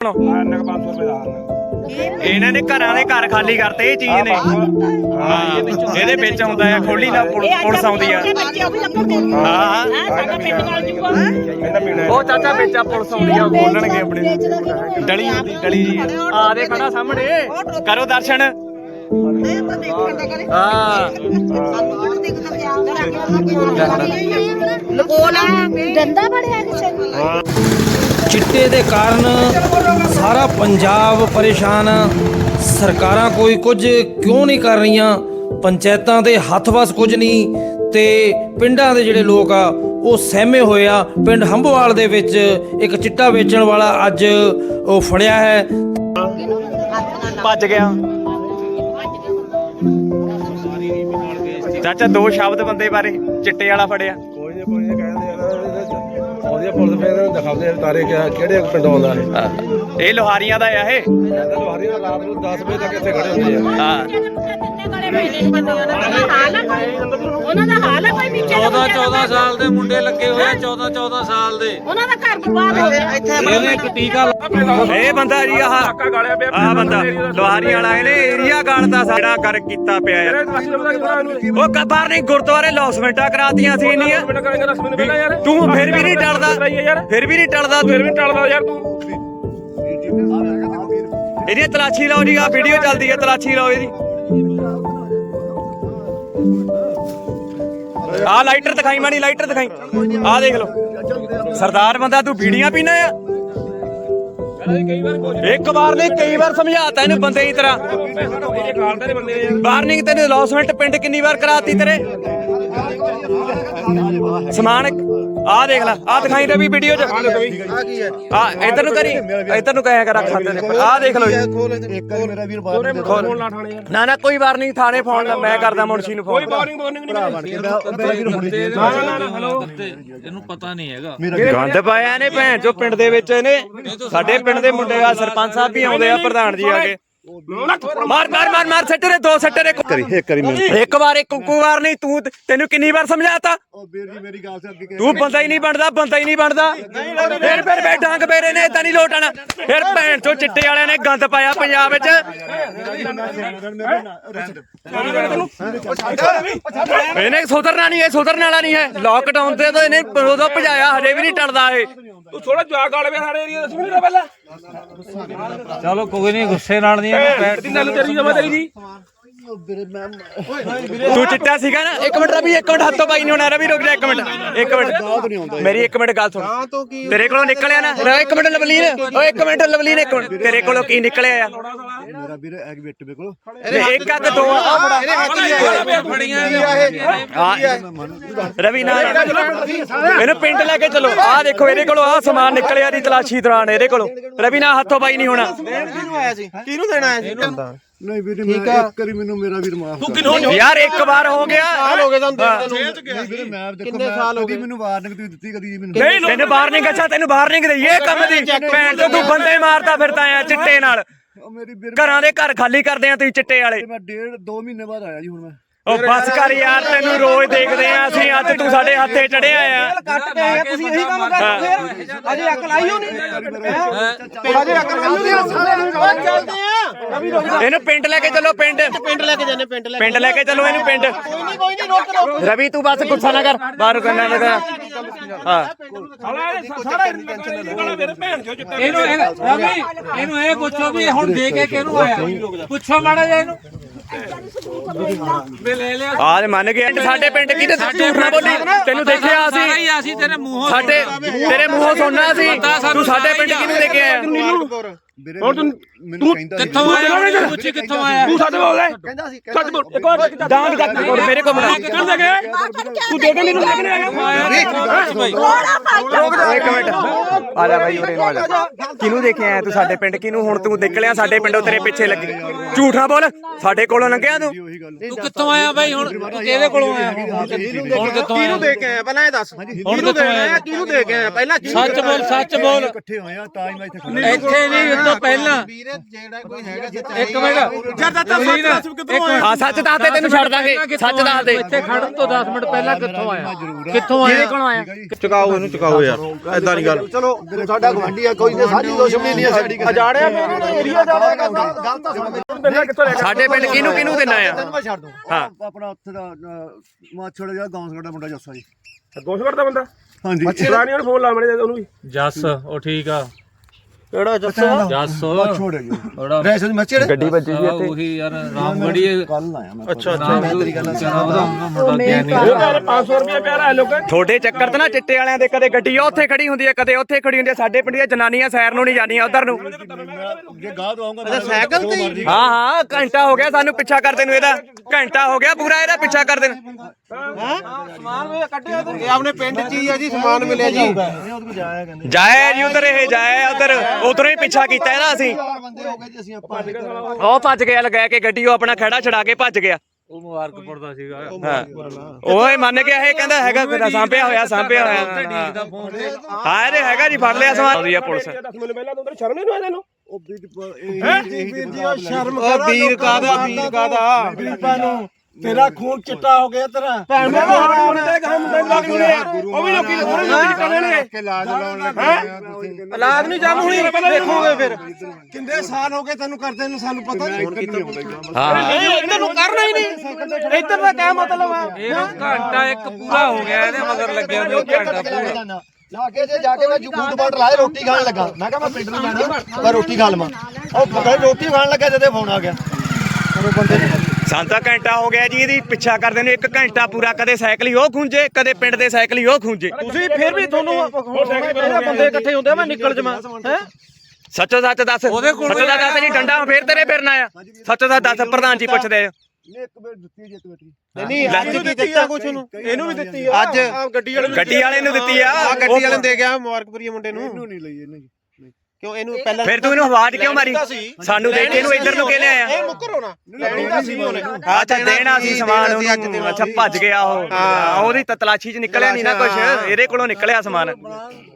ਇੰਨਾ 500 ਰੁਪਏ ਦਾ ਹਨ ਇਹਨਾਂ ਨੇ ਘਰਾਂ ਦੇ ਘਰ ਖਾਲੀ ਕਰਤੇ ਇਹ ਚੀਜ਼ ਨੇ। ਹਾਂ ਇਹਦੇ ਵਿੱਚ ਆਉਂਦਾ ਆ ਖੋਲੀ ਦਾ ਪੁਲ- ਪੁਲਿਸ ਆਉਂਦੀ ਆ। ਹਾਂ ਹਾਂ ਸਾਡਾ ਪਿੰਡ ਨਾਲ ਜੂਗਾ ਕਹਿੰਦਾ ਪੀਣਾ ਉਹ ਚਾਚਾ ਵਿੱਚ ਆ ਪੁਲਿਸ ਆਉਂਦੀ ਆ ਉਹ ਖੋਲਣਗੇ ਆਪਣੇ। ਡਲੀ ਡਲੀ ਆ ਦੇ ਖੜਾ ਸਾਹਮਣੇ। ਕਰੋ ਦਰਸ਼ਨ। ਹਾਂ। ਲਕੋਲਾ ਗੰਦਾ ਬੜਿਆ ਕਿਸੇ ਨੂੰ ਚਿੱਟੇ ਦੇ ਕਾਰਨ ਸਾਰਾ ਪੰਜਾਬ ਪਰੇਸ਼ਾਨ ਸਰਕਾਰਾਂ ਕੋਈ ਕੁਝ ਕਿਉਂ ਨਹੀਂ ਕਰ ਰਹੀਆਂ? ਪੰਚਾਇਤਾਂ ਦੇ ਹੱਥ ਵਸ ਕੁਝ ਨਹੀਂ ਤੇ ਪਿੰਡਾਂ ਦੇ ਜਿਹੜੇ ਲੋਕ ਆ, ਉਹ ਸਹਿਮੇ ਹੋਏ ਆ। ਪਿੰਡ ਹੰਬਵਾਲ ਦੇ ਵਿੱਚ ਇੱਕ ਚਿੱਟਾ ਵੇਚਣ ਵਾਲਾ ਅੱਜ ਉਹ ਫੜਿਆ ਹੈ। ਭੱਜ ਗਿਆ। ਚਾਚਾ, ਦੋ ਸ਼ਬਦ ਬੰਦੇ ਬਾਰੇ, ਚਿੱਟੇ ਵਾਲਾ ਫੜਿਆ। ਉਹਦੀਆਂ ਪੁਲਿਸ ਫੇਰ ਦਿਖਾਉਂਦੇ ਆ ਤਾਰੇ ਕਿ ਕਿਹੜੇ ਪਿੰਡ ਆਉਂਦਾ। ਇਹ ਇਹ ਲੋਹਾਰੀਆਂ ਦਾ ਆ ਇਹ। ਲੋਹਾਰੀ ਰਾਤ ਨੂੰ 10 ਵਜੇ ਤੱਕ ਇੱਥੇ ਖੜੇ ਹੁੰਦੇ ਆ। ਹਾਂ। ਉਹਨਾਂ ਦਾ ਹਾਲ ਹੈ ਕੋਈ? ਨੀਚੇ 14 14 ਸਾਲ ਦੇ ਮੁੰਡੇ ਲੱਗੇ ਹੋਏ ਆ 14 14 ਸਾਲ ਦੇ। ਉਹਨਾਂ ਦਾ ਘਰ ਬਰਬਾਦ ਹੋ ਗਿਆ। ਇਹਨੇ ਇੱਕ ਟੀਕਾ ਇਹ ਬੰਦਾ ਜੀ ਆਹ ਆਹ ਬੰਦਾ ਲੋਹਾਰੀ ਵਾਲਾ ਇਹਨੇ ਏਰੀਆ ਗਾਲਦਾ ਸਾਡਾ ਕਰ ਕੀਤਾ ਪਿਆ ਯਾਰ ਉਹ ਕਬਾਰ ਨਹੀਂ ਗੁਰਦੁਆਰੇ ਲੌਸਮੈਂਟਾਂ ਕਰਾਤੀਆਂ ਸੀ ਇੰਨੀਆਂ। ਤੂੰ ਫਿਰ ਵੀ ਨਹੀਂ ਟਲਦਾ ਫਿਰ ਵੀ ਨਹੀਂ ਟਲਦਾ ਫਿਰ ਵੀ ਟਲਦਾ ਯਾਰ ਤੂੰ। ਇਹਦੀ ਤਲਾਸ਼ੀ ਲਾਓ ਜੀ ਆ ਵੀਡੀਓ ਚੱਲਦੀ ਹੈ ਤਲਾਸ਼ੀ ਲਾਓ ਇਹਦੀ। ਆ ਲਾਈਟਰ ਦਿਖਾਈ ਮਾਣੀ ਲਾਈਟਰ ਦਿਖਾਈ। ਆ ਦੇਖ ਲਓ। ਸਰਦਾਰ ਬੰਦਾ, ਤੂੰ ਬੀੜੀਆਂ ਪੀਣਾ ਆ? ਇੱਕ ਵਾਰ ਨੇ ਕਈ ਵਾਰ ਸਮਝਾਤਾ ਇਹਨੂੰ ਬੰਦੇ ਦੀ ਤਰ੍ਹਾਂ। ਵਾਰਨਿੰਗ ਤੈਨੂੰ ਲੌਸਮੈਂਟ ਪਿੰਡ ਕਿੰਨੀ ਵਾਰ ਕਰਾਤੀ ਤੇਰੇ? ਸਮਾਨ ਆ ਦੇਖ ਲੈ ਆ ਦਿਖਾਈ ਰਵੀ ਵੀਡੀਓ ਚ। ਆ ਇਧਰ ਨੂੰ ਕਰੀ ਇਧਰ ਨੂੰ ਕਹਿਆ ਕਰ ਅੱਖਾਂ ਤੇ ਆ ਦੇਖ ਲਓ ਜੀ। ਖੋਲ ਨਾ ਨਾ ਕੋਈ ਵਾਰ ਨਹੀਂ ਥਾਣੇ ਫੋਨ ਲਾ ਮੈਂ ਕਰਦਾ ਮੁਨਸ਼ੀ ਨੂੰ ਫੋਨ ਇਹਨੂੰ ਪਤਾ ਨਹੀਂ ਹੈਗਾ। ਗੰਦ ਪਾਇਆ ਨੇ ਭੈਣ ਚੋ ਪਿੰਡ ਦੇ ਵਿੱਚ ਇਹਨੇ। ਸਾਡੇ ਪਿੰਡ ਦੇ ਮੁੰਡੇ ਆ ਸਰਪੰਚ ਸਾਹਿਬ ਵੀ ਆਉਂਦੇ ਆ ਪ੍ਰਧਾਨ ਜੀ ਆ ਕੇ। ਮਾਰ ਮਾਰ ਮਾਰ ਮਾਰ ਸੱਟੇ ਦੇ ਦੋ ਸੱਟੇ ਦੇ। ਕਰੀ ਇੱਕ ਕਰੀ ਮੈਨੂੰ। ਇੱਕ ਵਾਰ ਇੱਕ ਇੱਕੋ ਵਾਰ ਨਹੀਂ ਤੂੰ ਤੈਨੂੰ ਕਿੰਨੀ ਵਾਰ ਸਮਝਾਤਾ? ਉਹ ਵੀਰ ਜੀ ਮੇਰੀ ਗੱਲ ਸੇ ਅੱਗੇ ਤੂੰ ਬੰਦਾ ਹੀ ਨਹੀਂ ਬਣਦਾ ਬੰਦਾ ਹੀ ਨਹੀਂ ਬਣਦਾ। ਫਿਰ ਫਿਰ ਬੈ ਡਾਂਗ ਬੇਰੇ ਨੇ ਇਦਾਂ ਨਹੀਂ ਲੋਟਣਾ ਫਿਰ ਭੈਣ ਚੋ ਚਿੱਟੇ ਵਾਲਿਆਂ ਨੇ ਗੰਦ ਪਾਇਆ ਪੰਜਾਬ ਵਿੱਚ। ਇਹਨੇ ਸੁਧਰਨਾ ਨਹੀਂ ਇਹ ਸੁਧਰਨ ਵਾਲਾ ਨਹੀਂ ਹੈ। ਲੋਕਡਾਊਨ ਤੇ ਤਾਂ ਇਹਨੇ ਉਦੋਂ ਭਜਾਇਆ ਹਜੇ ਵੀ ਨਹੀਂ ਟਲਦਾ ਇਹ। ਤੂੰ ਥੋੜਾ ਜਵਾਕ ਵਾਲੇ ਸਾਡੇ ਏਰੀਆ ਦੱਸ ਮੈਨੂੰ ਪਹਿਲਾਂ। ਚਲੋ ਕੋਈ ਨਹੀਂ ਗੁੱਸੇ ਨਾਲ ਨਹੀਂ ਦੀ ਗੱਲ ਤੇਰੀ ਜਮਾ ਤੇਰੀ ਜੀ ਤੂੰ ਚਿੱਟਾ ਸੀਗਾ ਨਾ ਇੱਕ ਮਿੰਟ ਰਵੀ ਇੱਕ ਮਿੰਟ ਹੱਥੋਂ ਪਾਈ ਨਹੀਂ ਹੋਣਾ ਰਵੀ ਰੁਕ ਜਾ ਇੱਕ ਮਿੰਟ ਇੱਕ ਮਿੰਟ ਮੇਰੀ ਇੱਕ ਮਿੰਟ ਗੱਲ ਸੁਣ ਤੇਰੇ ਕੋਲੋਂ ਨਿਕਲਿਆ ਨਾ ਰ ਇੱਕ ਮਿੰਟ ਲਵਲੀਨ ਓਏ ਇੱਕ ਮਿੰਟ ਲਵਲੀਨ ਇੱਕ ਮਿੰਟ ਤੇਰੇ ਕੋਲੋਂ ਕੀ ਨਿਕਲਿਆ ਆ ਮੇਰਾ ਵੀਰ ਐਗ ਬਿੱਟ ਮੇ ਕੋਲ ਤੇ ਇੱਕ ਅੱਗ ਦੋ ਆ ਫੜੀਆਂ ਹਾਂ ਰਵੀ ਨਾ ਇਹਨੂੰ ਪਿੰਡ ਲੈ ਕੇ ਚਲੋ ਆਹ ਦੇਖੋ ਇਹਦੇ ਕੋਲੋਂ ਆਹ ਸਮਾਨ ਨਿਕਲਿਆ ਦੀ ਤਲਾਸ਼ੀ ਦੌਰਾਨ ਇਹਦੇ ਕੋਲੋਂ ਰਵੀ ਨਾ ਹੱਥੋਂ ਪਾਈ ਨਹੀਂ ਹੋਣਾ ਨਹੀਂ ਵੀਰ ਮੈਂ ਇੱਕ ਕਰੀ ਮੈਨੂੰ ਮੇਰਾ ਵੀਰ ਮਾਫ ਕਰ। ਯਾਰ ਇੱਕ ਵਾਰ ਹੋ ਗਿਆ। ਨਹੀਂ ਵੀਰੇ ਮੈਂ ਦੇਖੋ ਕਿੰਨੇ ਸਾਲ ਹੋ ਗਏ? ਮੈਨੂੰ ਵਾਰਨਿੰਗ ਤੁਸੀਂ ਦਿੱਤੀ ਕਦੀ ਮੈਨੂੰ ਨਹੀਂ ਤੈਨੂੰ ਵਾਰਨਿੰਗ ਅੱਛਾ ਤੈਨੂੰ ਵਾਰਨਿੰਗ ਦਈ ਇਹ ਕੰਮ ਦੀ ਭੈਣ ਤੋਂ ਤੂੰ ਬੰਦੇ ਮਾਰਦਾ ਫਿਰਦਾ ਆ ਚਿੱਟੇ ਨਾਲ। ਘਰਾਂ ਦੇ ਘਰ ਖਾਲੀ ਕਰਦੇ ਆ ਤੁਸੀਂ ਚਿੱਟੇ ਵਾਲੇ। ਮੈਂ ਡੇਢ 2 ਮਹੀਨੇ ਬਾਅਦ ਆਇਆ ਜੀ ਹੁਣ ਮੈਂ। ਉਹ ਬਸ ਕਰ ਯਾਰ ਤੈਨੂੰ ਰੋਜ਼ ਦੇਖਦੇ ਆ ਅਸੀਂ ਅੱਜ ਤੂੰ ਸਾਡੇ ਹੱਥੇ ਚੜਿਆ ਆ ਕੱਟ ਕੇ ਆਏ ਆ, ਤੁਸੀਂ ਇਹੀ ਕੰਮ ਕਰਦੇ ਫਿਰ ਅਜੇ ਅਕਲ ਆਈ ਹੋਣੀ ਅਜੇ ਅਕਲ ਆਈ ਹੋਣੀ ਚੱਲਦੇ ਆ ਇਹਨੂੰ ਪਿੰਡ ਲੈ ਕੇ ਚੱਲੋ ਪਿੰਡ ਪਿੰਡ ਲੈ ਕੇ ਜਾਣੇ ਪਿੰਡ ਲੈ ਪਿੰਡ ਲੈ ਕੇ ਚੱਲੋ ਇਹਨੂੰ ਪਿੰਡ ਕੋਈ ਨਹੀਂ ਕੋਈ ਨਹੀਂ ਰੋਕ ਰੋਕ ਰਵੀ ਤੂੰ ਬਸ ਗੁੱਸਾ ਨਾ ਕਰ ਬਾਹਰ ਕਰਨਾ ਹਾਂ ਇਹਨੂੰ ਇਹ- ਰਵੀ ਇਹਨੂੰ ਇਹ ਪੁੱਛੋ ਵੀ ਹੁਣ ਦੇ ਕੇ ਕਿਹਨੂੰ ਆਇਆ ਪੁੱਛੋ ਮਾੜਾ ਜਿਹਾ ਇਹਨੂੰ ਵੀ ਲੈ ਲਿਆ ਆਜ ਮੰਨ ਗਿਆ ਸਾਡੇ ਪਿੰਡ ਕੀ ਤੇ ਝੂਠ ਨਾ ਬੋਲੀ? ਤੈਨੂੰ ਦੇਖਿਆ ਸਾਰਾ ਅਸੀਂ? ਹੀ ਅਸੀਂ ਤੇਰੇ ਮੂੰਹੋਂ ਸਾਡੇ ਤੇਰੇ ਮੂੰਹੋਂ ਸੁਣਨਾ ਸੀ ਤੂੰ ਸਾਡੇ ਪਿੰਡ ਕਿਹਨੂੰ ਲੈ ਕੇ ਆਇਆ ਹੁਣ ਤੂੰ ਮੈਨੂੰ ਕਹਿੰਦਾ ਸੀ। ਕਿੱਥੋਂ ਆਇਆ? ਪੁੱਛ ਕਿੱਥੋਂ ਆਇਆ? ਤੂੰ ਸੱਚ ਬੋਲ ਲੈ ਕਹਿੰਦਾ ਸੀ ਸੱਚ ਬੋਲ ਇੱਕ ਵਾਰ ਡਾਂਗ ਤੱਕ ਕੋਲ ਮੇਰੇ ਕੋਲ ਦੇ ਗਏ ਤੂੰ ਦੇ ਕੇ ਮੈਨੂੰ ਲੱਗਣੇ ਆਇਆ ਇੱਕ ਮਿੰਟ। ਆ ਜਾ ਭਾਈ ਉਰੇ ਨੂੰ ਆ ਜਾ। ਕਿਹਨੂੰ ਦੇਖਿਆ ਆਇਆ ਤੂੰ ਸਾਡੇ ਪਿੰਡ? ਕਿਹਨੂੰ ਹੁਣ ਤੂੰ ਨਿਕਲਿਆ? ਸਾਡੇ ਪਿੰਡੋਂ ਤੇਰੇ ਪਿੱਛੇ ਲੱਗੇ। ਝੂਠ ਬੋਲ। ਸਾਡੇ ਕੋਲੋਂ ਲੰਘਿਆ ਤੂੰ? ਤੂੰ ਕਿੱਥੋਂ ਆਇਆ ਬਾਈ ਹੁਣ? ਤੂੰ ਕਿਹਦੇ ਕੋਲੋਂ ਆਇਆ? ਹੁਣ ਕਿੱਥੋਂ ਆਇਆ? ਦੇ ਕੇ ਆਇਆ ਪਹਿਲਾਂ ਇਹ ਦੱਸ। ਹੁਣ ਕਿੱਥੋਂ ਆਇਆ? ਕਿਹਨੂੰ ਦੇ ਕੇ ਆਇਆ ਪਹਿਲਾਂ ਸੱਚ ਬੋਲ ਸੱਚ ਬੋਲ। ਇਕੱਠੇ ਹੋਏ ਆ ਤਾਂ ਹੀ ਮੈਂ ਇੱਥੇ ਖੜਾ ਇੱਥੇ ਨਹੀਂ ਤੋਂ ਪਹਿਲਾਂ। ਵੀਰੇ ਜਿਹੜਾ ਕੋਈ ਹੈਗਾ ਇੱਕ ਮਿੰਟ। ਜਦ ਤੱਕ ਤੁਸੀਂ ਨਾ- ਕਿੱਥੋਂ ਆਇਆ? ਹਾਂ ਸੱਚ ਦੱਸ ਦੇ ਤੈਨੂੰ ਛੱਡ ਦਾਂਗੇ। ਸੱਚ ਦੱਸ ਦੇ। ਇੱਥੇ ਖੜਨ ਤੋਂ 10 ਮਿੰਟ ਪਹਿਲਾਂ ਕਿੱਥੋਂ ਆਇਆ? ਕਿੱਥੋਂ ਆਇਆ? ਕੋਲੋਂ ਆਇਆ? ਚੁਕਾਓ ਇਹਨੂੰ ਚੁਕਾਓ। ਯਾਰ ਐਦਾਂ ਨਹੀਂ ਗੱਲ। ਚਲੋ ਸਾਡਾ ਗਵਾਂਢੀ ਆ ਕੋਈ ਤੇ ਸਾਡੀ ਦੁਸ਼ਮਣੀ ਨਹੀਂ ਆ ਸਾਡੀ ਅਜਾੜਿਆ ਮੈਂ ਇਹਨਾਂ ਨੇ ਏਰੀਆ ਜਾੜਿਆ ਗੱਲ ਤਾਂ ਸੁਣ ਸਾਡੇ ਪਿੰਡ ਕਿਹਨੂੰ ਕਿਹਨੂੰ ਦੇਣਾ ਆ? ਤੈਨੂੰ ਮੈਂ ਛੱਡ ਦੂੰ। ਹਾਂ। ਆਪਣਾ ਉੱਥੇ ਦਾ ਮਾਛੜ ਜਿਹੜਾ ਗਾਂਸਗੜ ਦਾ ਮੁੰਡਾ ਜੱਸਾ ਜੀ। ਦੋਸ਼ ਕਰਦਾ ਬੰਦਾ? ਹਾਂਜੀ। ਪੁਰਾਣੀ ਨੂੰ ਫੋਨ ਲਾ ਮੜੇ ਉਹਨੂੰ ਵੀ? ਜੱਸ ਉਹ ਠੀਕ ਆ। ਕਿਹੜਾ ਜੱਸਾ? ਜੱਸ। ਮਾਛੜ ਹੈ ਜੀ ਬੜਾ ਰੈਸ ਦੀ ਮੱਛੜ ਗੱਡੀ ਵੱਜੀ ਸੀ ਇੱਥੇ। ਉਹੀ ਯਾਰ ਰਾਮਗੜੀ ਕੱਲ ਆਇਆ ਮੈਂ ਅੱਛਾ ਅੱਛਾ। ਉਹਦਾ ਮੁੰਡਾ ਗਿਆਨੀ ਉਹ ਯਾਰ 500 ਰੁਪਏ ਪਿਆ ਰਿਹਾ ਲੋਕਾਂ ਤੁਹਾਡੇ ਚੱਕਰ ਤੇ ਨਾ ਚਿੱਟੇ ਵਾਲਿਆਂ ਦੇ ਕਦੇ ਗੱਡੀ ਉੱਥੇ ਖੜੀ ਹੁੰਦੀ ਹੈ ਕਦੇ ਉੱਥੇ ਖੜੀ ਹੁੰਦੀ ਹੈ। ਸਾਡੇ ਪਿੰਡ ਦੀਆਂ ਜਨਾਨੀਆਂ ਸੈਰ ਨੂੰ ਨਹੀਂ ਜਾਂਦੀਆਂ ਉਧਰ ਨੂੰ। ਜੇ ਗਾਹ ਤੋਂ ਆਉਂਗਾ ਸਾਈਕਲ ਤੇ ਹਾਂ? ਹਾਂ ਘੰਟਾ ਹੋ ਗਿਆ ਸਾਨੂੰ ਪਿੱਛਾ ਕਰਦੇ ਨੂੰ ਇਹਦਾ। ਘੰਟਾ ਹੋ ਗਿਆ ਪੂਰਾ ਇਹਦਾ ਪਿੱਛਾ ਕਰਦੇ ਨੂੰ ਇਹ ਆਪਣੇ ਪਿੰਡ ਚ ਹੀ ਆ ਜੀ ਸਮਾਨ ਮਿਲਿਆ ਜੀ। ਜਾਇਆ ਕਹਿੰਦੇ ਜਾਏ ਜੀ ਉਧਰ ਇਹ ਜਾਏ ਉਧਰ। ਉਧਰੋਂ ਹੀ ਪਿੱਛਾ ਕੀਤਾ ਇਹਦਾ ਅਸੀਂ। ਬੰਦੇ ਹੋ ਗਏ ਜੀ ਅਸੀਂ ਆਪਾਂ ਉਹ ਭੱਜ ਗਿਆ ਲਗਾ ਕੇ ਗੱਡੀ ਉਹ ਆਪਣਾ ਖੜਾ ਛਡਾ ਕੇ ਭੱਜ ਗਿਆ। ਉਹ ਮੁਬਾਰਕਪੁਰ ਦਾ ਸੀਗਾ। ਹਾਂ। ਓਏ ਮੰਨ ਗਿਆ ਇਹ ਕਹਿੰਦਾ ਹੈਗਾ ਤੇਰਾ ਸਾਂਭਿਆ ਹੋਇਆ ਸਾਂਭਿਆ ਹੋਇਆ। ਡੀਕਦਾ ਫੋਨ ਤੇ ਹਾਂ ਇਹਦੇ ਹੈਗਾ ਜੀ ਫੜ ਲਿਆ ਸਮਾਨ। ਆਉਂਦੀ ਆ ਪੁਲਿਸ। 10 ਮਿੰਟ ਪਹਿਲਾਂ ਤਾਂ ਉਧਰ ਸ਼ਰਮ ਨਹੀਂ ਆਇਆ ਤੈਨੂੰ ਉਹ ਵੀਰ ਵੀਰ ਜੀ ਉਹ ਸ਼ਰਮ ਉਹ ਵੀਰ ਕਾਦਾ ਵੀਰ ਕਾਦਾ ਗਰੀਬਾਂ ਨੂੰ ਤੇਰਾ ਖੂਨ ਚਿੱਟਾ ਹੋ ਗਿਆ ਤੇਰਾ। ਭੈਣ ਮੈਂ ਹਰਾ ਮੁੰਡੇ ਦਾ ਕੰਮ ਮੁੰਡੇ ਲੱਗ ਉਹ ਵੀ ਲੋਕੀ ਥੋੜੇ ਲੋਕੀ ਨੇ ਕੇ ਲਾਜ ਲਾਉਣ ਲੱਗੇ ਔਲਾਦ ਨਹੀਂ ਜੰਮ ਹੋਣੀ। ਦੇਖੋਗੇ ਫਿਰ। ਕਿੰਨੇ ਸਾਲ ਹੋ ਗਏ ਤੈਨੂੰ ਕਰਦੇ ਨੂੰ ਸਾਨੂੰ ਪਤਾ ਨਹੀਂ। ਹਾਂ। ਇਹਨਾਂ ਨੂੰ ਕਰਨਾ ਹੀ ਨਹੀਂ। ਇੱਧਰ ਦਾ ਕਿਆ ਮਤਲਬ ਆ? ਇਹ ਘੰਟਾ ਇੱਕ ਪੂਰਾ ਹੋ ਗਿਆ ਇਹਦੇ ਮਗਰ ਲੱਗਿਆ ਨੂੰ ਘੰਟਾ ਪੂਰਾ। ਲਾ ਕੇ ਜੇ ਜਾ ਕੇ ਮੈਂ ਜੂਠ ਬਾਟ ਲਾਏ ਰੋਟੀ ਖਾਣ ਲੱਗਾ। ਮੈਂ ਕਿਹਾ ਮੈਂ ਪਿੰਡ ਨੂੰ ਜਾਣਾ ਮੈਂ ਰੋਟੀ ਖਾ ਲਵਾਂ। ਉਹ ਰੋਟੀ ਖਾਣ ਲੱਗਾ ਜਦੇ ਫੋਨ ਆ ਗਿਆ। ਉਹ ਬੰਦੇ ਨੇ ਸਾਨੂੰ ਤਾਂ ਘੰਟਾ ਹੋ ਗਿਆ ਜੀ ਇਹਦੀ ਪਿੱਛਾ ਕਰਦੇ ਨੂੰ ਇੱਕ ਘੰਟਾ ਪੂਰਾ ਕਦੇ ਸਾਈਕਲ ਹੀ ਉਹ ਖੁੰਝੇ ਕਦੇ ਪਿੰਡ ਦੇ ਸਾਈਕਲ ਹੀ ਉਹ ਖੁੰਝੇ। ਤੁਸੀਂ ਫਿਰ ਵੀ ਤੁਹਾਨੂੰ ਇਹ ਬੰਦੇ ਇਕੱਠੇ ਹੁੰਦੇ ਆ? ਮੈਂ ਨਿਕਲ ਜਮਾ ਹੈ? ਸੱਚੋ ਸੱਚ ਦੱਸ ਉਹਦੇ ਕੋਲ ਸੱਚੋ ਸੱਚ ਦੱਸ ਜੀ ਡੰਡਾ ਫੇਰ ਤੇਰੇ ਫਿਰਨਾ ਆ ਸੱਚੋ ਸੱਚ ਦੱਸ ਪ੍ਰਧਾਨ ਜੀ ਪੁੱਛਦੇ ਆ। ਨੇ ਇੱਕ ਵਾਰ ਦਿੱਤੀ ਜੀ ਇੱਕ ਬੈਟਰੀ ਨਹੀਂ ਅੱਜ ਕੀ ਦਿੱਤਾ ਕੁਛ ਨੂੰ ਇਹਨੂੰ ਵੀ ਦਿੱਤੀ ਆ। ਅੱਜ ਗੱਡੀ ਵਾਲੇ ਗੱਡੀ ਵਾਲੇ ਨੂੰ ਦਿੱਤੀ ਆ। ਗੱਡੀ ਵਾਲੇ ਨੂੰ ਦੇ ਗਿਆ ਮੁਬਾਰਕਪੁਰੀ ਮੁੰਡੇ ਨੂੰ। ਇਹਨੂੰ ਨਹੀਂ ਲਈ ਇਹਨੇ। ਕਿਉਂ ਇਹਨੂੰ ਪਹਿਲਾਂ ਫਿਰ ਤੂੰ ਇਹਨੂੰ ਆਵਾਜ਼ ਕਿਉਂ ਮਾਰੀ? ਸਾਨੂੰ ਦੇਖ ਕੇ ਇਹਨੂੰ ਇੱਧਰ ਨੂੰ ਕਿਹ ਲਿਆ ਇਹ ਮੁੱਕਰ ਹੋਣਾ। ਲੈਣੀ ਦਾ ਸੀ ਉਹਨੇ। ਅੱਛਾ ਦੇਣਾ ਸੀ ਸਮਾਨ ਉਹਨੂੰ। ਅੱਛਾ ਭੱਜ ਗਿਆ ਉਹ। ਹਾਂ। ਉਹਦੀ ਤਾਂ ਤਲਾਸ਼ੀ 'ਚ ਨਿਕਲਿਆ ਨਹੀਂ ਨਾ ਕੁਝ ਇਹਦੇ ਕੋਲੋਂ ਨਿਕਲਿਆ ਸਮਾਨ।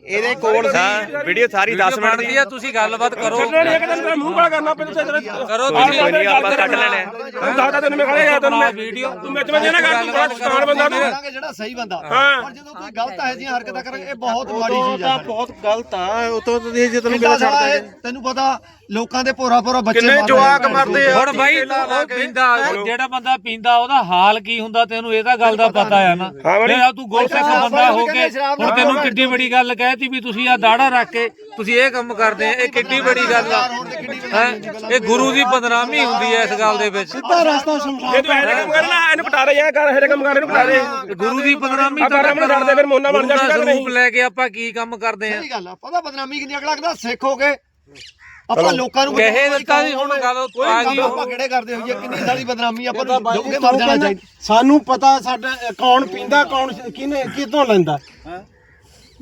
ਇਹਦੇ ਕੋਲ ਹਾਂ ਵੀਡੀਓ ਸਾਰੀ 10 ਮਿੰਟ ਦੀ ਬਣਦੀ ਆ ਤੁਸੀਂ ਗੱਲਬਾਤ ਕਰੋ। ਛੱਡਣਾ ਇੱਕ ਦਿਨ ਤੇਰਾ ਮੂੰਹ ਕਾਲਾ ਕਰਨਾ ਪੈਂਦਾ ਤੇਰੇ ਕਰੋ ਕੋਈ ਤੁਸੀਂ ਨਹੀਂ ਆਪਾਂ ਕੱਢ ਲੈਣੇ ਆ। ਤੂੰ ਦੱਸਦਾ ਤੈਨੂੰ ਮੈਂ ਖੜਿਆ ਤੈਨੂੰ ਮੈਂ। ਵੀਡੀਓ। ਤੂੰ ਵਿੱਚ ਵਿੱਚ ਨਾ ਕਰ ਤੂੰ ਬੜਾ ਸਤਾਨ ਬੰਦਾ ਤੂੰ। ਕਰਾਂਗੇ ਜਿਹੜਾ ਸਹੀ ਬੰਦਾ। ਹਾਂ। ਪਰ ਜਦੋਂ ਕੋਈ ਗਲਤ ਹੈ ਜੀ ਹਰਕਤਾਂ ਕਰਾਂਗੇ ਇਹ ਬਹੁਤ ਮਾੜੀ ਚੀਜ਼ ਆ ਬਹੁਤ ਗਲਤ ਆ। ਉਹ ਤੋਂ ਤੁਸੀਂ ਜੇ ਤੈਨੂੰ ਕਿੰਨਾ ਛੱਡਦਾ ਤੈਨੂੰ ਪਤਾ ਲੋਕਾਂ ਦੇ ਭੋਰਾ ਭੋਰਾ ਬੱਚੇ ਕਿੰਨੇ ਮਰਦੇ ਜਵਾਕ ਮਰਦੇ ਆ? ਹੁਣ ਬਾਈ ਉਹ ਪੀਂਦਾ ਜਿਹੜਾ ਬੰਦਾ ਪੀਂਦਾ ਉਹਦਾ ਹਾਲ ਕੀ ਹੁੰਦਾ ਤੈਨੂੰ? ਇਹ ਤਾਂ ਗੱਲ ਦਾ ਪਤਾ ਆ ਨਾ। ਫਿਰ ਆ ਤੂੰ ਗੁਰਸਿੱਖ ਬੰਦਾ ਹੋ ਕੇ ਹੁਣ ਤੈਨੂੰ ਕਿੱਡੀ ਬੜੀ ਗੱਲ ਕਹਿਤੀ ਵੀ ਤੁਸੀਂ ਆ ਦਾੜਾ ਰੱਖ ਕੇ ਤੁਸੀਂ ਇਹ ਕੰਮ ਕਰਦੇ ਆ ਇਹ ਕਿੱਡੀ ਬੜੀ ਗੱਲ ਆ। ਹੈਂ? ਇਹ ਗੁਰੂ ਦੀ ਬਦਨਾਮੀ ਹੁੰਦੀ ਹੈ ਇਸ ਗੱਲ ਦੇ ਵਿੱਚ। ਰਸਤਾ ਸ਼ਮਸ਼ਾਨ ਜੇ ਤੂੰ ਇਹਦੇ ਕੰਮ ਕਰਨਾ ਇਹਨੂੰ ਪਟਾ ਦੇ ਜਾਂ ਕਰ ਇਹਦੇ ਕੰਮ ਕਰ ਇਹਨੂੰ ਪਟਾ ਦੇ। ਗੁਰੂ ਦੀ ਬਦਨਾਮੀ ਆਪਾਂ ਰਮਨ ਛੱਡਦੇ ਫਿਰ ਮੋਨਾ ਬਣ ਦਾ ਨਹੀਂ। ਸਰੂਪ ਲੈ ਕੇ ਆਪਾਂ ਕੀ ਕੰਮ ਕਰਦੇ ਆ? ਸਹੀ ਗੱਲ ਆ ਪਤਾ ਬਦਨਾਮੀ ਕਿੰਨੀ ਅਗਲਾ ਕਹਿੰਦਾ ਸਿੱਖ ਹੋ ਆਪਾਂ ਲੋਕਾਂ ਨੂੰ ਕਹੇ ਦਿੱਤਾ ਸੀ ਹੁਣ ਗੱਲ ਆ ਗਈ। ਆਪਾਂ ਕਿਹੜੇ ਕਰਦੇ ਹੋਈਏ ਕਿੰਨੀ ਸਾਰੀ ਬਦਨਾਮੀ ਆਪਾਂ ਨੂੰ ਜੋਗੇ ਮਰ ਜਾਣਾ ਚਾਹੀਦਾ। ਸਾਨੂੰ ਪਤਾ ਸਾਡਾ ਕੌਣ ਪੀਂਦਾ ਕੌਣ ਕਿਨੇ ਕਿਤੋਂ ਲੈਂਦਾ?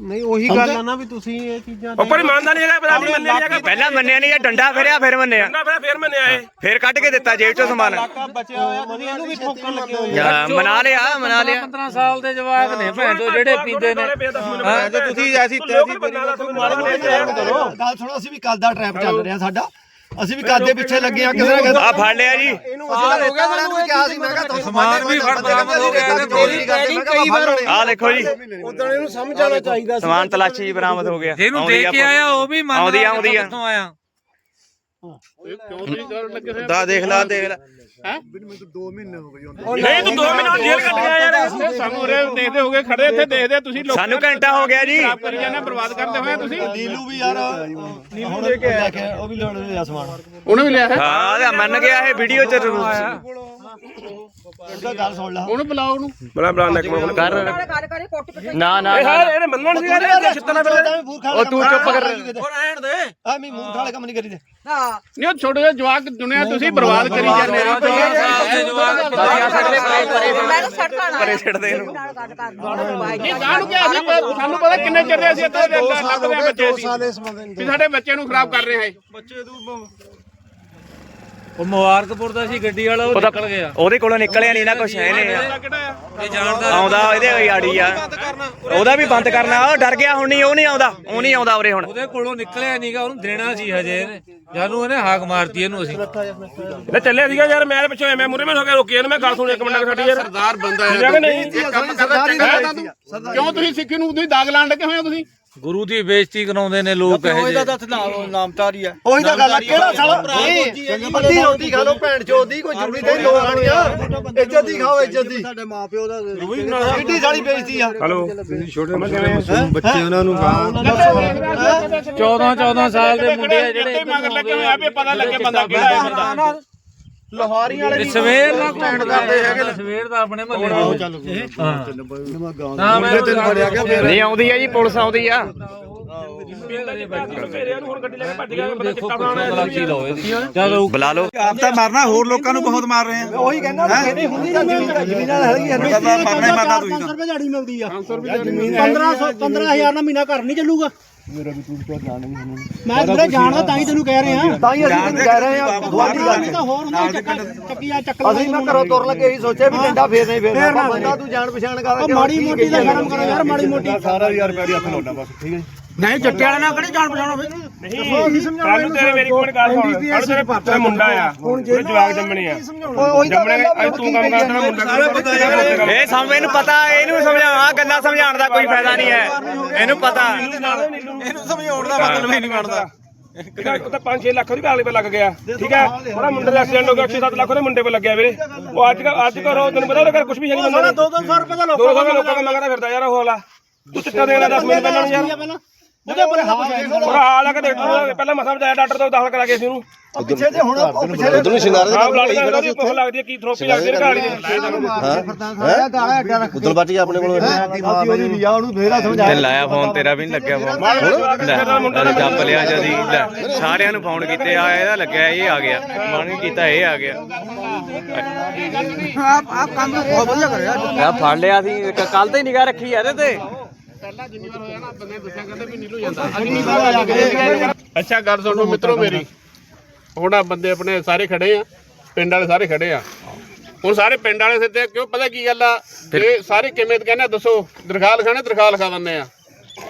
ਨਹੀਂ ਉਹੀ ਗੱਲ ਆ ਨਾ ਵੀ ਤੁਸੀਂ ਇਹ ਚੀਜ਼ਾਂ ਉੱਪਰ ਇਮਾਨਦਾਰ ਨਹੀਂ ਹੈਗਾ ਪਤਾ ਨਹੀਂ ਮੰਨਿਆ ਨਹੀਂ ਹੈਗਾ ਪਹਿਲਾਂ ਮੰਨਿਆ ਨਹੀਂ ਇਹ ਡੰਡਾ ਫਿਰਿਆ ਫਿਰ ਮੰਨਿਆ। ਨਾ ਫਿਰ ਫੇਰ ਮੰਨਿਆ ਇਹ। ਫਿਰ ਕੱਢ ਕੇ ਦਿੱਤਾ ਜੇਬ ਚੋਂ ਸਮਾਨ। ਬਚਿਆ ਹੋਇਆ ਤੁਸੀਂ ਇਹਨੂੰ ਵੀ ਠੋਕਣ ਲੱਗੇ ਹੋਏ ਹਾਂ, ਮਨਾ ਲਿਆ ਮਨਾ ਲਿਆ। 15 ਸਾਲ ਦੇ ਜਵਾਕ ਨੇ ਭੈਣ ਤੋਂ ਜਿਹੜੇ ਪੀਂਦੇ ਨੇ। ਹਾਂ। ਜੇ ਤੁਸੀਂ ਐਸੀ ਕਰੋ ਗੱਲ ਸੁਣੋ ਅਸੀਂ ਵੀ ਕੱਲ ਦਾ ਟ੍ਰੈਪ ਚੱਲ ਰਿਹਾ ਸਾਡਾ। ਅਸੀਂ ਵੀ ਕੱਲ ਦੇ ਪਿੱਛੇ ਲੱਗੇ ਆ ਕਿਸੇ ਨਾ ਆ ਫੜ ਲਿਆ ਜੀ। ਇਹਨੂੰ ਅਸੀਂ ਹੋ ਗਿਆ ਮੈਨੂੰ ਇਹ ਕਿਹਾ ਸੀ ਮੈਂ ਕਿਹਾ ਤੁਹਾਨੂੰ ਸਮਾਨ ਵੀ ਫੜ ਬਰਾਮਦ ਹੋ ਗਿਆ। ਕਈ ਵਾਰ ਆ ਦੇਖੋ ਜੀ। ਉਦੋਂ ਇਹਨੂੰ ਸਮਝ ਆਉਣਾ ਚਾਹੀਦਾ ਸੀ ਸਮਾਨ ਤਲਾਸ਼ੀ ਬਰਾਮਦ ਹੋ ਗਿਆ। ਜਿਹਨੂੰ ਦੇਖ ਕੇ ਆਇਆ ਉਹ ਵੀ ਮੰਨਦਾ ਆਉਂਦੀ ਆਉਂਦੀ ਆ। ਕਿੱਥੋਂ ਆਇਆ। ਦਾ ਦੇਖ ਲਾ ਦੇਖ ਲਾ। ਮੈਨੂੰ ਤਾਂ 2 ਮਹੀਨੇ ਹੋ ਗਏ ਹੁੰਦੇ। ਨਹੀਂ ਤੂੰ 2 ਮਿੰਟ ਜੇਲ੍ਹ ਕੱਟ ਗਿਆ ਯਾਰ। ਸਾਨੂੰ ਉਰੇ ਦੇਖਦੇ ਹੋਗੇ ਖੜੇ ਇੱਥੇ ਦੇਖਦੇ ਤੁਸੀਂ ਲੋਕ ਸਾਨੂੰ ਘੰਟਾ ਹੋ ਗਿਆ ਜੀ। ਖਰਾਬ ਕਰੀ ਜਾਂਦੇ ਬਰਬਾਦ ਕਰਦੇ ਹੋਏ ਤੁਸੀਂ। ਨੀਲੂ ਵੀ ਯਾਰ ਨੀਲੂ ਦੇ ਕੇ ਆਇਆ। ਉਹ ਵੀ ਲੋੜ ਲਿਆ ਸਮਾਨ। ਉਹਨੇ ਵੀ ਲਿਆ ਹੈ? ਹਾਂ ਇਹ ਮੰਨ ਗਿਆ ਇਹ ਵੀਡੀਓ ਚ ਉਹਦਾ ਗੱਲ ਸੁਣ ਲਾ। ਉਹਨੂੰ ਬੁਲਾਓ ਉਹਨੂੰ। ਬੁਲਾ ਬੁਲਾ ਨੱਕ ਮੋੜ ਕਰ। ਕਰ ਕਰ ਕੋਟ ਪਿੱਟ ਨਾ ਨਾ ਇਹ ਨਾ ਯਾਰ ਇਹਨੇ ਮੰਨਣ ਸੀ ਯਾਰ ਇਹ ਛਿੱਤਣਾ ਫਿਰ ਉਹ ਤੂੰ ਚੁੱਪ ਕਰ। ਉਹ ਰਹਿਣ ਦੇ। ਆ ਮੈਂ ਮੂੰਹ ਖਾਲੇ ਕੰਮ ਨਹੀਂ ਕਰੀਦੇ। ਹਾਂ। ਨਹੀਂ ਉਹ ਛੋਟੇ ਜਿਹੇ ਜਵਾਕ ਦੁਨੀਆ ਤੁਸੀਂ ਬਰਬਾਦ ਕਰੀ ਜਾਂਦੇ ਆ ਮੈਂ ਤਾਂ ਸੜਕਾਂ ਨਾਲ ਪਰੇ ਛੱਡਦੇ ਇਹਨੂੰ। ਨਾਲ ਗੱਲ ਕਰ ਨਹੀਂ ਕਾਹਨੂੰ ਕਿ ਅਸੀਂ ਪ- ਸਾਨੂੰ ਪਤਾ ਕਿੰਨੇ ਚਿਰ ਦੇ ਅਸੀਂ ਇੱਥੇ ਦੇ ਲੱਭਦੇ ਆ ਬੱਚੇ ਸੀ ਸਾਲੇ ਇਸ ਬੰਦੇ ਨੂੰ ਵੀ ਸਾਡੇ ਬੱਚੇ ਨੂੰ ਖਰਾਬ ਕਰ ਰਹੇ ਆ ਇਹ। ਉਹ ਮੁਬਾਰਕਪੁਰ ਦਾ ਸੀ ਗੱਡੀ ਵਾਲਾ ਉਹ ਨਿਕਲ ਗਿਆ। ਉਹਦੇ ਕੋਲੋਂ ਨਿਕਲਿਆ ਨਹੀਂ ਨਾ ਕੁਛ ਹੈ ਨੇ ਇਹ ਜਾਣਦਾ ਆਉਂਦਾ ਇਹਦੇ ਹੋਈ ਆੜੀ ਆ। ਉਹਦਾ ਵੀ ਬੰਦ ਕਰਨਾ ਉਹ ਡਰ ਗਿਆ ਹੁਣ ਨਹੀਂ ਉਹ ਨਹੀਂ ਆਉਂਦਾ ਉਹ ਨਹੀਂ ਆਉਂਦਾ ਉਰੇ ਹੁਣ। ਉਹਦੇ ਕੋਲੋਂ ਨਿਕਲਿਆ ਨਹੀਂਗਾ ਉਹਨੂੰ ਦੇਣਾ ਸੀ ਹਜੇ ਜਾਨੂੰ ਇਹਨੇ ਹਾਕ ਮਾਰਤੀ ਇਹਨੂੰ ਅਸੀਂ। ਲੈ ਚੱਲਿਆ ਸੀਗਾ ਯਾਰ ਮੈਂ ਪਿੱਛੋਂ ਐਵੇਂ ਮੁਰੇ ਮੈਂ ਹੋ ਕੇ ਰੋਕਿਆ ਇਹਨੂੰ ਮੈਂ ਗੱਲ ਸੁਣ ਇੱਕ ਮਿੰਟ ਸਾਡੀ ਯਾਰ। ਸਰਦਾਰ ਬੰਦਾ ਹੈ। ਨਹੀਂ? ਕਿਉਂ ਤੁਸੀਂ ਸਿੱਖੀ ਨੂੰ ਤੁਸੀਂ ਦਾਗ ਲਾਣ ਲੱਗੇ ਹੋਏ ਹੋ ਤੁਸੀਂ? ਗੁਰੂ ਦੀ ਬੇਇੱਜ਼ਤੀ ਕਰਾਉਂਦੇ ਨੇ ਲੋਕ ਇਹ ਜਿਹੇ। ਉਹੀ ਤਾਂ ਗੱਲ ਆ ਕਿਹੜਾ ਸਾਲਾ? ਅੱਧੀ ਰੋਟੀ ਖਾ ਲਓ ਭੈਣ ਚੋਦ ਦੀ ਕੋਈ ਜ਼ਰੂਰੀ ਨਹੀਂ ਲੋਕ ਖਾਣੀਆਂ ਇੱਜ਼ਤ ਦੀ ਖਾਓ ਇੱਜ਼ਤ ਦੀ ਸਾਡੇ ਮਾਪਿਓ ਦਾ ਕਿੱਡੀ ਸਾਲੀ ਬੇਇੱਜ਼ਤੀ ਆ। ਹਲੋ ਛੋਟੇ ਬੱਚੇ ਉਹਨਾਂ ਨੂੰ 14 14 ਸਾਲ ਦੇ ਮੁੰਡੇ ਆ ਜਿਹੜੇ ਮਗਰ ਲੱਗੇ ਹੋਏ ਆ ਵੀ ਪਤਾ ਲੱਗੇ ਬੰਦਾ ਕਿਹੜਾ ਹੈ। ਬੰਦਾ ਲੋਹਾਰੀ ਵਾਲੇ ਇਹ ਸਵੇਰ ਦਾ ਸਟੈਂਡ ਕਰਦੇ ਹੈਗੇ ਸਵੇਰ ਦਾ ਆਪਣੇ ਮਹੱਲੇ ਦਾ। ਹਾਂ ਮੈਂ ਤੈਨੂੰ ਫੜਿਆ ਗਿਆ ਨਹੀਂ ਆਉਂਦੀ ਆ ਜੀ ਪੁਲਿਸ ਆਉਂਦੀ ਆ ਸਵੇਰੇ ਇਹਨੂੰ ਹੁਣ ਗੱਡੀ ਲੈ ਕੇ ਭੱਜ ਗਿਆ ਪਤਾ ਦੇਖੋ ਚਿੱਟਾ ਕੁੱਤਾ ਬਣਾਉਣਾ ਤਲਾਸ਼ੀ ਲਓ ਇਹਦੀ ਚਲੋ ਬੁਲਾ ਲਓ। ਆਪ ਤਾਂ ਮਾਰਨਾ ਹੋਰ ਲੋਕਾਂ ਨੂੰ ਬਹੁਤ ਮਾਰ ਰਹੇ ਆ। ਉਹੀ ਕਹਿੰਦਾ ਕਹਿੰਦੀ ਹੁੰਦੀ ਤਾਂ ਜ਼ਮੀਨ ਜ਼ਮੀਨਾਂ ਹੈਗੀ ਆ ਮਰਨਾ ਹੀ ਮਰਨਾ ਤੁਸੀਂ ਤਾਂ। ਰੁਪਏ ਦਿਹਾੜੀ ਮਿਲਦੀ ਆ। 1500 15000 ਦਾ ਮਹੀਨਾ ਘਰ ਨਹੀਂ ਚੱਲੂਗਾ। ਮੇਰਾ ਵੀ ਤੂੰ ਮੈਂ ਵੀਰੇ ਜਾਣਦਾ ਤਾਂ ਹੀ ਤੈਨੂੰ ਕਹਿ ਰਹੇ। ਆ ਤਾਂ ਹੀ ਅਸੀਂ ਤੈਨੂੰ ਕਹਿ ਰਹੇ ਆ ਦੁਆਰੀ ਗੱਲ ਤਾਂ ਹੋਰ ਹੁੰਦਾ ਚੱਕਾ ਚੱਕੀਆ ਚੱਕ ਅਸੀਂ ਮੈਂ ਘਰੋਂ ਤੁਰ ਲੱਗੇ ਹੀ ਸੋਚਿਆ ਵੀ ਡੰਡਾ ਫੇਰ ਨਹੀਂ ਫੇਰਨਾ ਆਪਾਂ ਬੰਦਾ ਤੂੰ ਜਾਣ ਪਛਾਣ ਕਰ ਉਹ ਮਾੜੀ ਮੋਟੀ ਦਾ ਸ਼ਰਮ ਕਰੋ ਯਾਰ ਮਾੜੀ ਮੋਟੀ। ਸਾਰਾ ਯਾਰ ਪੈਰੀ ਹੱਥ ਲਾਉਣਾ ਬਸ ਠੀਕ ਹੈ ਨਹੀਂ ਜੱਟੇ ਵਾਲੇ ਨਾਲ ਕਿਹੜੀ ਜਾਣ ਪਛਾਣੋ ਫਿਰ ਨਹੀਂ ਕੱਲ ਤੇਰੇ ਮੇਰੀ ਕੋਲ ਗੱਲ ਸੁਣ। ਕੱਲ ਤੇਰੇ ਪੁੱਤਰ ਮੁੰਡਾ ਆ। ਤੇ ਜਵਾਕ ਜੰਮਣੇ ਆ। ਉਹੀ ਤਾਂ ਜੰਮਣੇ ਅੱਜ ਤੂੰ ਕੰਮ ਕਰਦਾ ਮੁੰਡਾ ਕਰ ਇਹ ਸਮ ਇਹਨੂੰ ਪਤਾ ਇਹਨੂੰ ਸਮਝਾ ਆ ਗੱਲਾਂ ਸਮਝਾਉਣ ਦਾ ਕੋਈ ਫਾਇਦਾ ਨਹੀਂ ਹੈ। ਇਹਨੂੰ ਪਤਾ। ਇਹਨੂੰ ਸਮਝਾਉਣ ਦਾ ਮਤਲਬ ਹੀ ਨਹੀਂ ਬਣਦਾ। ਉਹ ਤਾਂ 5-6 ਲੱਖ ਦੀ ਕਾਲੇ 'ਤੇ ਲੱਗ ਗਿਆ। ਠੀਕ ਹੈ? ਉਹਦਾ ਮੁੰਡੇ ਦਾ ਐਕਸੀਡੈਂਟ ਹੋ ਗਿਆ 6-7 ਲੱਖ ਉਹਦੇ ਮੁੰਡੇ 'ਤੇ ਲੱਗਿਆ ਵੀਰੇ। ਉਹ ਅੱਜ ਅੱਜ ਕਰੋ ਤੈਨੂੰ ਪਤਾ ਉਹਦੇ ਘਰ ਕੁਝ ਵੀ ਹੈ ਨਹੀਂ ਬੰਦਾ 2-200 ਰੁਪਏ ਦਾ ਦੋ ਸੌ ਲੋਕਾਂ ਦਾ ਮੰਗਦਾ ਫਿਰਦਾ ਯਾਰ ਉਹ ਵਾਲਾ। ਤੂੰ ਚਿੱਟਾ ਦੇਣਾ 10 ਮਿੰਟ ਪਹਿਲਾਂ ਨੂੰ ਯਾਰ। ਪਹਿਲਾਂ ਉਹਦੇ ਪਰ ਹਾਲ ਉਹ ਹਾਲ ਆ ਕੇ ਦੇਖ ਤੂੰ ਪਹਿਲਾਂ ਮਸਾਂ ਬਜਾਇਆ ਡਾਕਟਰ ਤੋਂ ਦਾਖਲ ਕਰਾ ਕੇ ਸੀ ਉਹਨੂੰ। ਉਹ ਪਿੱਛੇ ਜੇ ਹੁਣ ਉਹ ਪਿੱਛੇ ਉਧਰ ਨੂੰ ਸ਼ਿੰਗਾਰ ਆਹ ਬਲੱਡ ਦਾ ਉਹਦੀ ਕੋਹ ਲੱਗਦੀ ਹੈ ਕੀ ਥਰੋਪੀ ਲੱਗਦੀ ਹੈ? ਗਾੜੀ ਦੇ ਉਧਰ ਬਚ ਗਿਆ ਆਪਣੇ ਕੋਲ। ਅਸੀਂ ਉਹਦੀ ਵੀ ਆ ਉਹਨੂੰ ਫੇਰਾ ਤੇ ਸਮਝਾਇਆ ਲਾਇਆ ਫੋਨ ਤੇਰਾ ਵੀ ਨਹੀਂ ਲੱਗਿਆ ਫੋਨ। ਲੈ ਜੱਪ ਲਿਆ ਜਦੀ ਲੈ ਸਾਰਿਆਂ ਨੂੰ ਫੋਨ ਕੀਤੇ ਆ ਇਹਦਾ ਲੱਗਿਆ ਇਹ ਆ ਗਿਆ। ਮਨ ਕੀਤਾ ਇਹ ਆ ਗਿਆ। ਆਪ ਆਪ ਕੰਮ ਬਹੁਤ ਵਧੀਆ ਕਰਿਆ। ਆ ਫੜ ਲਿਆ ਸੀ ਕੱਲ ਤੇ ਨਿਗਾਹ ਰੱਖੀ ਆ ਇਹਦੇ ਤੇ। ਅੱਛਾ ਗੱਲ ਸੁਣੋ ਮਿੱਤਰੋ ਮੇਰੀ। ਹੁਣ ਆ ਬੰਦੇ ਆਪਣੇ ਸਾਰੇ ਖੜੇ ਆ ਪਿੰਡ ਵਾਲੇ ਸਾਰੇ ਖੜੇ ਆ। ਹੁਣ ਸਾਰੇ ਪਿੰਡ ਵਾਲੇ ਸਿੱਧੇ ਕਿਉਂ ਪਤਾ ਕੀ ਗੱਲ ਆ? ਇਹ ਸਾਰੇ ਕਿਵੇਂ ਤੇ ਕਹਿੰਦੇ ਦੱਸੋ ਦਰਖਾਸਤ ਲਿਖਾਣੇ ਦਰਖਾਸਤ ਲਿਖਾ ਦਿੰਦੇ ਆ।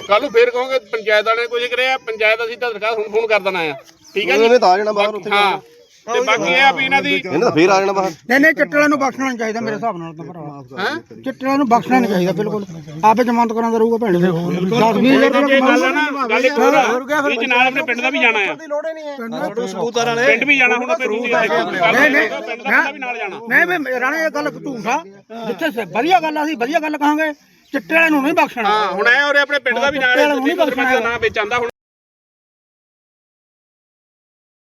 ਕੱਲ ਨੂੰ ਫੇਰ ਕਹੋਗੇ ਪੰਚਾਇਤ ਵਾਲੇ ਕੁਝ ਕਰਿਆ ਪੰਚਾਇਤ ਅਸੀਂ ਤਾਂ ਦਰਖਾਸਤ ਹੁਣ ਫੋਨ ਕਰ ਦੇਣਾ ਆ। ਠੀਕ ਹੈ ਜੀ? ਉਹਨੇ ਤਾਂ ਆ ਜਾਣਾ ਬਾਹਰ ਉੱਥੇ ਹਾਂ। ਤੇ ਬਾਕੀ ਇਹ ਆ ਵੀ ਇਹਨਾਂ ਦੀ ਇਹਨੇ ਤਾਂ ਫੇਰ ਆ ਜਾਣਾ ਬਾਹਰ। ਨਹੀਂ ਨਹੀਂ ਚਿੱਟੇ ਵਾਲਿਆਂ ਨੂੰ ਬਖਸ਼ਣਾ ਨਹੀਂ ਚਾਹੀਦਾ ਮੇਰੇ ਹਿਸਾਬ ਨਾਲ ਤਾਂ ਭਰਾ। ਹੈ ਚਿੱਟੇ ਵਾਲਿਆਂ ਨੂੰ ਬਖਸ਼ਣਾ ਨਹੀਂ ਚਾਹੀਦਾ ਬਿਲਕੁਲ। ਆਪੇ ਜ਼ਮਾਨਤ ਕਰਾਂਦਾ ਰਹੂਗਾ ਭੈਣ ਦੇ 10 20 ਹਜ਼ਾਰ ਇਹ ਗੱਲ ਆ ਨਾ ਗੱਲ ਇੱਕ ਹੋਰ ਆ। ਇਹ ਚ ਨਾਲ ਆਪਣੇ ਪਿੰਡ ਦਾ ਵੀ ਜਾਣਾ ਆ। ਪਿੰਡ ਵੀ ਜਾਣਾ ਹੁਣ ਤੁਸੀਂ ਨਹੀਂ ਨਹੀਂ ਪਿੰਡ ਦਾ ਵੀ ਨਾਲ ਜਾਣਾ। ਨਹੀਂ ਮੈਂ ਰਾਣੇ ਇਹ ਗੱਲ ਝੂਠ ਆ। ਜਿੱਥੇ ਸ- ਵਧੀਆ ਗੱਲ ਆ ਅਸੀਂ ਵਧੀਆ ਗੱਲ ਕਹਾਂਗੇ। ਚਿੱਟੇ ਵਾਲਿਆਂ ਨੂੰ ਨਹੀਂ ਬਖਸ਼ਣਾ। ਹਾਂ ਹੁਣ ਐ ਹੋ ਰਿਹਾ ਆਪਣੇ ਪਿੰਡ ਦਾ ਵੀ ਨਾਲ ਵਾਲਿਆਂ ਨੂੰ ਨਹੀਂ